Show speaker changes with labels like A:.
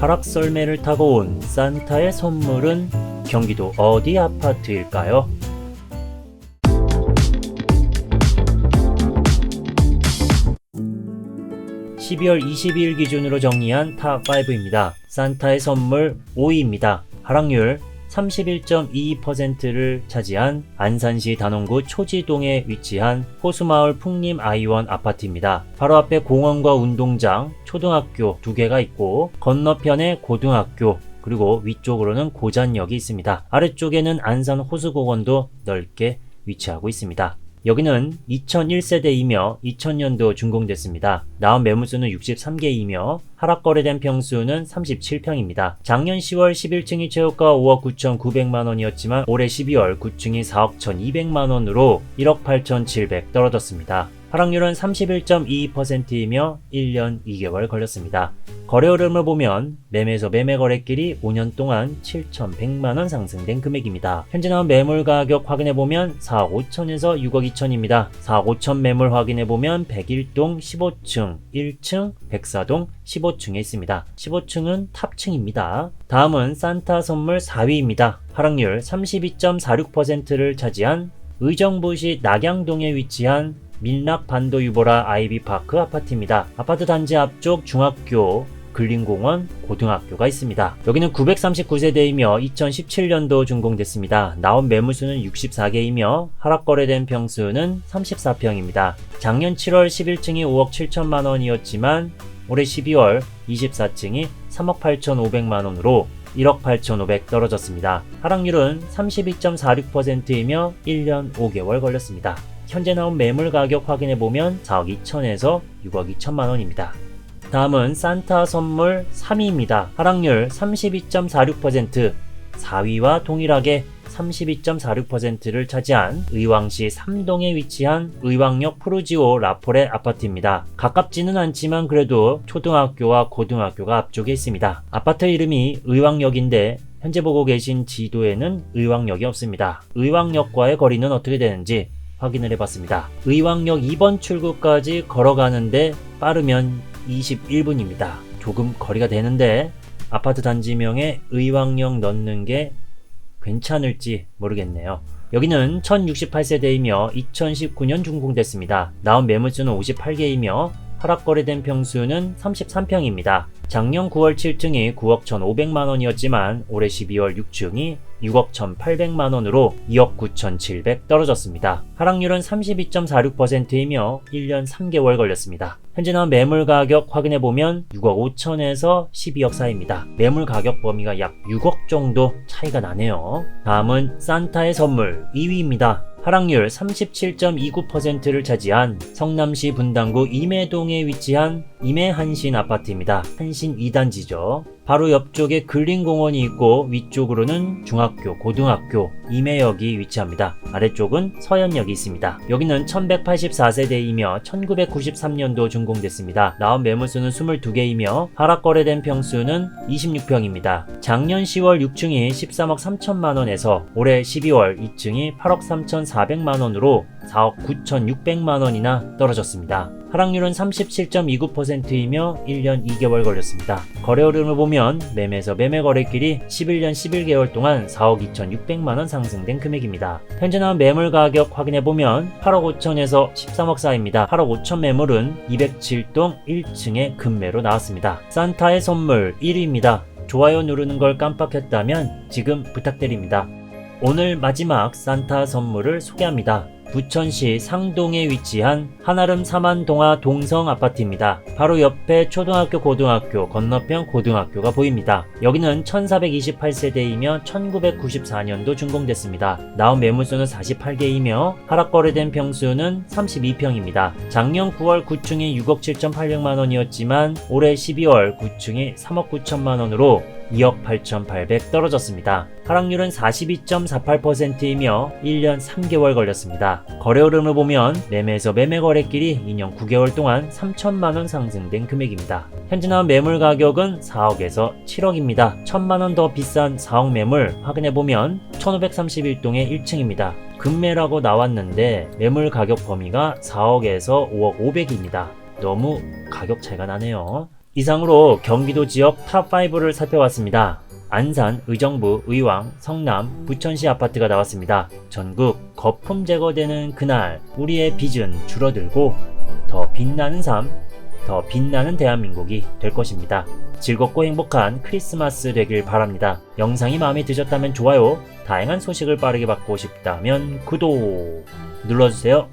A: 하락설매를 타고 온 산타의 선물은 경기도 어디 아파트일까요? 12월 22일 기준으로 정리한 탑5입니다. 산타의 선물 5위입니다. 하락률 31.22%를 차지한 안산시 단원구 초지동에 위치한 호수마을 풍림 아이원 아파트입니다. 바로 앞에 공원과 운동장, 초등학교 두 개가 있고 건너편에 고등학교 그리고 위쪽으로는 고잔역이 있습니다. 아래쪽에는 안산 호수공원도 넓게 위치하고 있습니다. 여기는 2001세대이며 2000년도 준공됐습니다. 나온 매물수는 63개이며 하락 거래된 평수는 37평입니다. 작년 10월 11층이 최고가 5억 9,900만원이었지만 올해 12월 9층이 4억 1,200만원으로 1억 8,700 떨어졌습니다. 하락률은 31.22%이며 1년 2개월 걸렸습니다. 거래 흐름을 보면 매매에서 매매 거래길이 5년 동안 7,100만원 상승된 금액입니다. 현재 나온 매물 가격 확인해보면 4억 5천에서 6억 2천입니다. 4억 5천 매물 확인해보면 101동 15층, 1층, 104동 15층에 있습니다. 15층은 탑층입니다. 다음은 산타 선물 4위입니다. 하락률 32.46%를 차지한 의정부시 낙양동에 위치한 민락 반도 유보라 아이비 파크 아파트입니다. 아파트 단지 앞쪽 중학교, 근린공원, 고등학교가 있습니다. 여기는 939세대이며 2017년도 준공됐습니다. 나온 매물수는 64개이며 하락 거래된 평수는 34평입니다. 작년 7월 11층이 5억 7천만 원이었지만 올해 12월 24층이 3억 8천5백만 원으로 1억 8,500 떨어졌습니다. 하락률은 32.46%이며 1년 5개월 걸렸습니다. 현재 나온 매물 가격 확인해 보면 4억 2천에서 6억 2천만 원입니다. 다음은 산타 선물 3위입니다. 하락률 32.46%, 4위와 동일하게 32.46%를 차지한 의왕시 3동에 위치한 의왕역 프루지오 라포레 아파트입니다. 가깝지는 않지만 그래도 초등학교와 고등학교가 앞쪽에 있습니다. 아파트 이름이 의왕역인데 현재 보고 계신 지도에는 의왕역이 없습니다. 의왕역과의 거리는 어떻게 되는지 확인을 해봤습니다. 의왕역 2번 출구까지 걸어가는데 빠르면 21분입니다. 조금 거리가 되는데 아파트 단지명에 의왕역 넣는 게 괜찮을지 모르겠네요. 여기는 1068세대이며 2019년 준공됐습니다. 나온 매물수는 58개이며 하락 거래된 평수는 33평입니다. 작년 9월 7층이 9억 1,500만 원이었지만 올해 12월 6층이 6억 1,800만 원으로 2억 9,700 떨어졌습니다. 하락률은 32.46%이며 1년 3개월 걸렸습니다. 현재 나온 매물 가격 확인해 보면 6억 5천에서 12억 사이입니다. 매물 가격 범위가 약 6억 정도 차이가 나네요. 다음은 산타의 선물 2위입니다. 하락률 37.29%를 차지한 성남시 분당구 임해동에 위치한 임해 한신 아파트입니다. 한신 2단지죠. 바로 옆쪽에 근린공원이 있고 위쪽으로는 중학교, 고등학교, 임해역이 위치합니다. 아래쪽은 서현역이 있습니다. 여기는 1184세대이며 1993년도 준공됐습니다. 나온 매물수는 22개이며 하락 거래된 평수는 26평입니다. 작년 10월 6층이 13억 3천만원에서 올해 12월 2층이 8억 3천 4백만원으로 4억 9천 6백만원이나 떨어졌습니다. 하락률은 37.29%이며 1년 2개월 걸렸습니다. 거래 흐름을 보면 매매에서 매매 거래길이 11년 11개월 동안 4억 2,600만원 상승된 금액입니다. 현재 나온 매물 가격 확인해보면 8억 5천에서 13억 사이입니다. 8억 5천 매물은 207동 1층에 금매로 나왔습니다. 산타의 선물 1위입니다. 좋아요 누르는 걸 깜빡했다면 지금 부탁드립니다. 오늘 마지막 산타 선물을 소개합니다. 부천시 상동에 위치한 한아름 사만동화 동성 아파트입니다. 바로 옆에 초등학교, 고등학교, 건너편 고등학교가 보입니다. 여기는 1428세대이며 1994년도 준공됐습니다. 나온 매물수는 48개이며 하락 거래된 평수는 32평입니다. 작년 9월 9층이 6억 7,800만 원이었지만 올해 12월 9층이 3억 9천만 원으로 2억 8,800 떨어졌습니다. 하락률은 42.48%이며 1년 3개월 걸렸습니다. 거래 흐름을 보면 매매에서 매매 거래길이 2년 9개월 동안 3천만 원 상승된 금액입니다. 현재 나온 매물 가격은 4억에서 7억입니다. 1천만 원 더 비싼 4억 매물 확인해 보면 1531동의 1층입니다. 금매라고 나왔는데 매물 가격 범위가 4억에서 5억 500입니다. 너무 가격 차이가 나네요. 이상으로 경기도 지역 탑5를 살펴봤습니다. 안산, 의정부, 의왕, 성남, 부천시 아파트가 나왔습니다. 전국 거품 제거되는 그날 우리의 빚은 줄어들고 더 빛나는 삶, 더 빛나는 대한민국이 될 것입니다. 즐겁고 행복한 크리스마스 되길 바랍니다. 영상이 마음에 드셨다면 좋아요, 다양한 소식을 빠르게 받고 싶다면 구독 눌러주세요.